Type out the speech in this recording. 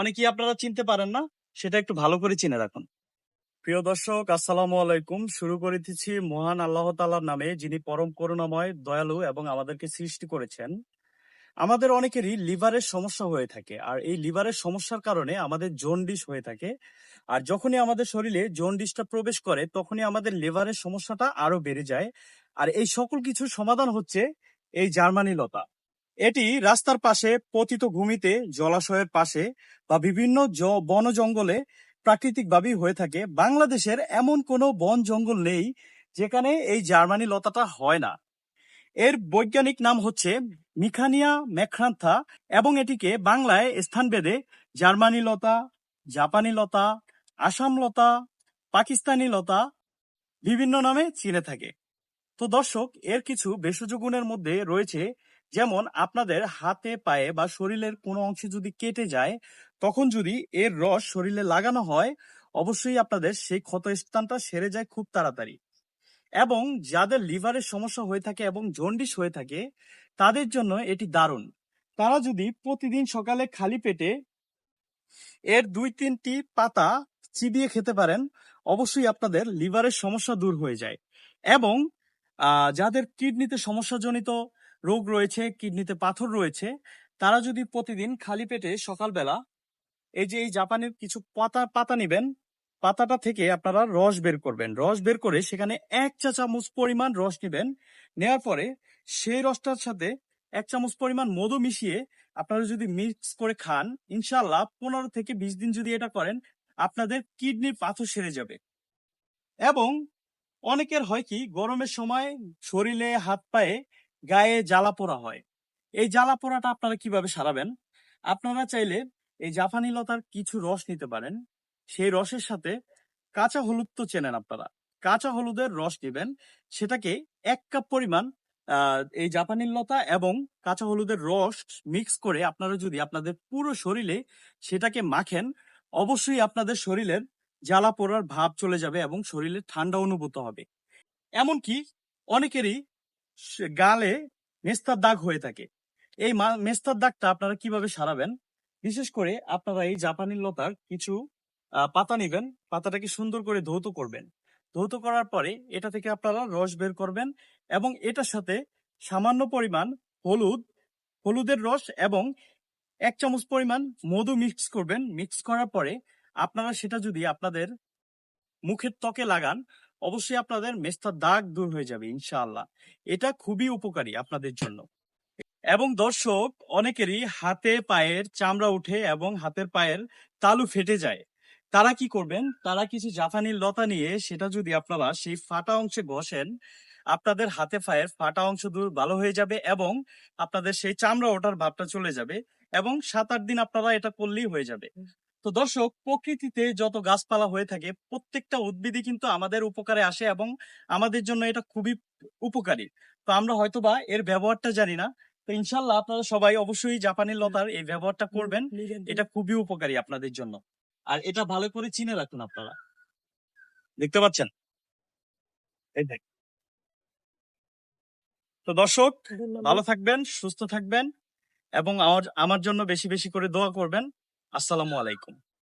অনেকেই আপনারা চিনতে পারেন না, সেটা একটু ভালো করে চিনে রাখুন। প্রিয় দর্শক, আসসালামু আলাইকুম। শুরু করিতেছি মহান আল্লাহ তাআলার নামে, যিনি পরম করুণাময়, দয়ালু এবং আমাদেরকে সৃষ্টি করেছেন। আমাদের অনেকেরই লিভারের সমস্যা হয়ে থাকে, আর এই লিভারের সমস্যার কারণে আমাদের জন্ডিস হয়ে থাকে। আর যখনই আমাদের শরীরে জন্ডিসটা প্রবেশ করে, তখনই আমাদের লিভারের সমস্যাটা আরও বেড়ে যায়। আর এই সকল কিছুর সমাধান হচ্ছে এই জার্মানি লতা। এটি রাস্তার পাশে পতিত ভূমিতে, জলাশয়ের পাশে বা বিভিন্ন বন জঙ্গলে প্রাকৃতিকভাবেই হয়ে থাকে। বাংলাদেশের এমন কোনো বন জঙ্গল নেই যেখানে এই জার্মানি লতাটা হয় না। এর বৈজ্ঞানিক নাম হচ্ছে মিখানিয়া ম্যাক্রান্থা এবং এটিকে বাংলায় স্থানভেদে জার্মানি লতা, জাপানি লতা, আসাম লতা, পাকিস্তানি লতা বিভিন্ন নামে চিনে থাকে। তো দর্শক, এর কিছু ভেষজ গুণের মধ্যে রয়েছে যেমন আপনাদের হাতে, পায়ে বা শরীরের কোনো অংশে যদি কেটে যায়, তখন যদি এর রস শরীরে লাগানো হয়, অবশ্যই আপনাদের সেই ক্ষত স্থানটা সেরে যায় খুব তাড়াতাড়ি। এবং যাদের লিভারের সমস্যা হয়ে থাকে এবং জন্ডিস হয়ে থাকে, তাদের জন্য এটি দারুণ। তারা যদি প্রতিদিন সকালে খালি পেটে এর দুই, তিনটি পাতা চিবিয়ে খেতে পারেন, অবশ্যই আপনাদের লিভারের সমস্যা দূর হয়ে যায়। এবং যাদের কিডনিতে সমস্যাজনিত রোগ রয়েছে, কিডনিতে পাথর রয়েছে, তারা যদি প্রতিদিন খালি পেটে সকালবেলা এই যে এই জাপানের কিছু পাতা পাতা নেবেন, পাতাটা থেকে আপনারা রস বের করবেন। রস বের করে সেখানে এক চা চামচ পরিমাণ রস নেবেন। নেওয়ার পরে সেই রসটার সাথে এক চামচ পরিমাণ মধু মিশিয়ে আপনারা যদি মিক্স করে খান ইনশাল্লাহ পনেরো থেকে বিশ দিন যদি এটা করেন, আপনাদের কিডনির পাথর সেরে যাবে। এবং অনেকের হয় কি, গরমের সময় শরীরে হাত পায়ে গায়ে জ্বালা পোড়া হয়। এই জ্বালা পোড়াটা আপনারা কীভাবে সারাবেন? আপনারা চাইলে এই জাপানি লতার কিছু রস নিতে পারেন। সেই রসের সাথে কাঁচা হলুদ তো চেনেন আপনারা। কাঁচা হলুদের রস নেবেন সেটাকে এক কাপ পরিমাণ এই জাপানি লতা এবং কাঁচা হলুদের রস মিক্স করে আপনারা যদি আপনাদের পুরো শরীরে সেটাকে মাখেন, অবশ্যই আপনাদের শরীরের জ্বালা পোড়ার ভাব চলে যাবে এবং শরীরে ঠান্ডা অনুভূত হবে। এমনকি অনেকেরই গালে মেস্তার দাগ হয়ে থাকে। এই মেস্তার দাগটা আপনারা কীভাবে সারাবেন? বিশেষ করে আপনারা এই জাপানি লতার কিছু পাতা নেবেন। পাতাটাকে সুন্দর করে ধৌত করবেন। ধৌত করার পরে এটা থেকে আপনারা রস বের করবেন এবং এটার সাথে সামান্য পরিমাণ হলুদ, হলুদের রস এবং এক চামচ পরিমাণ মধু মিক্স করবেন। মিক্স করার পরে আপনারা সেটা যদি আপনাদের মুখের ত্বকে লাগান অবশ্যই আপনাদের মেস্তার দাগ দূর হয়ে যাবে, ইনশাআল্লাহ। এটা খুবই উপকারী আপনাদের জন্য। এবং দর্শক, অনেকেরই হাতে পায়ের চামড়া উঠে এবং হাতের পায়ের তালু ফেটে যায়। তারা কি করবেন? তারা কিছু জাপানি লতা নিয়ে সেটা যদি আপনারা সেই ফাটা অংশে ঘষেন, আপনাদের হাতে পায়ের ফাটা অংশ দূর ভালো হয়ে যাবে এবং আপনাদের সেই চামড়া ওঠার ভাবটা চলে যাবে এবং সাত আট দিন আপনারা এটা করলেই হয়ে যাবে। তো দর্শক প্রকৃতিতে যত গাছপালা হয়ে থাকে প্রত্যেকটা উদ্ভিদই কিন্তু আমাদের উপকারে আসে এবং আমাদের জন্য এটা খুবই উপকারী। তো আমরা হয়তোবা এর ব্যবহারটা জানি না। তো ইনশাল্লাহ আপনারা সবাই অবশ্যই জাপানি লতার এই ব্যবহারটা করবেন। এটা খুবই উপকারী আপনাদের জন্য। আর এটা ভালো করে চিনে রাখুন আপনারা। দেখতে পাচ্ছেন? এই দেখ। তো দর্শক ভালো থাকবেন সুস্থ থাকবেন এবং আমার আমার জন্য বেশি বেশি করে দোয়া করবেন। আসসালামু আলাইকুম।